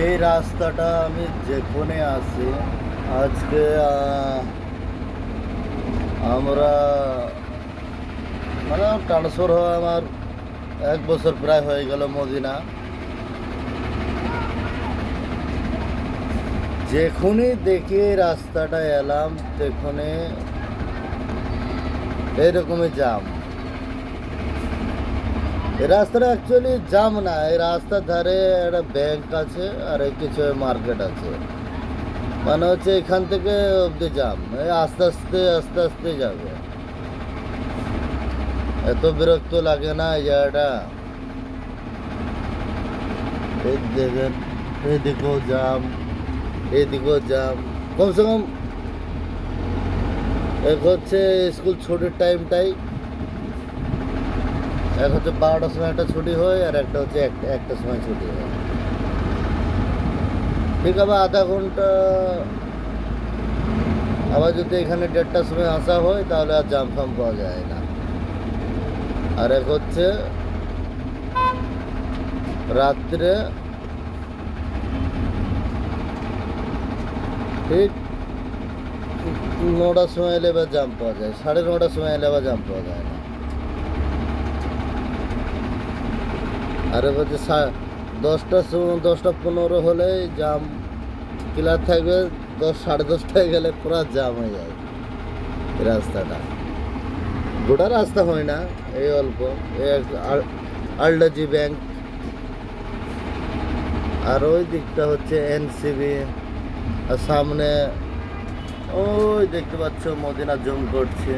এই রাস্তাটা আমি যেখানে আছি, আজকে আমরা মানে ট্রান্সফার হওয়া আমার এক বছর প্রায় হয়ে গেল মদিনা। যেখানে দেখি রাস্তাটা এলাম সেখানে এইরকমই জাম এই রাস্তাটা অ্যাকচুয়ালি জাম না। এই রাস্তার ধারে একটা ব্যাংক আছে আর কিছু মার্কেট আছে। মানে হচ্ছে এখান থেকে অব্দি জাম এই আস্তে আস্তে আস্তে আস্তে যাবে। এত বিরক্ত লাগে না এই জায়গাটা। এই দেখেন, এদিকেও জাম এদিকেও জাম কমসে কম, এক হচ্ছে স্কুল ছুটির টাইমটাই এক হচ্ছে বারোটার সময় একটা ছুটি হয় আর একটা হচ্ছে একটা সময় ছুটি হয়। ঠিক আবার আধা ঘণ্টা, আবার যদি এখানে দেড়টার সময় আসা হয় তাহলে আর জাম ফাম পাওয়া যায় না। আর এক হচ্ছে রাত্রে ঠিক নটার সময় এলে এবার জাম পাওয়া যায়, সাড়ে নটার সময় এলে আবার জাম পাওয়া যায় না। আর দশটার সময় দশটা পনেরো হলে জাম ক্লিয়ার থাকবে দশ সাড়ে দশটায় গেলে পুরো জাম হয়ে যায় রাস্তাটা। গোটা রাস্তা হয় না, এই অল্প আলডাজি ব্যাংক। আর ওই দিকটা হচ্ছে এনসিবি, আর সামনে ওই দেখতে পাচ্ছ মদিনা জুম করছে।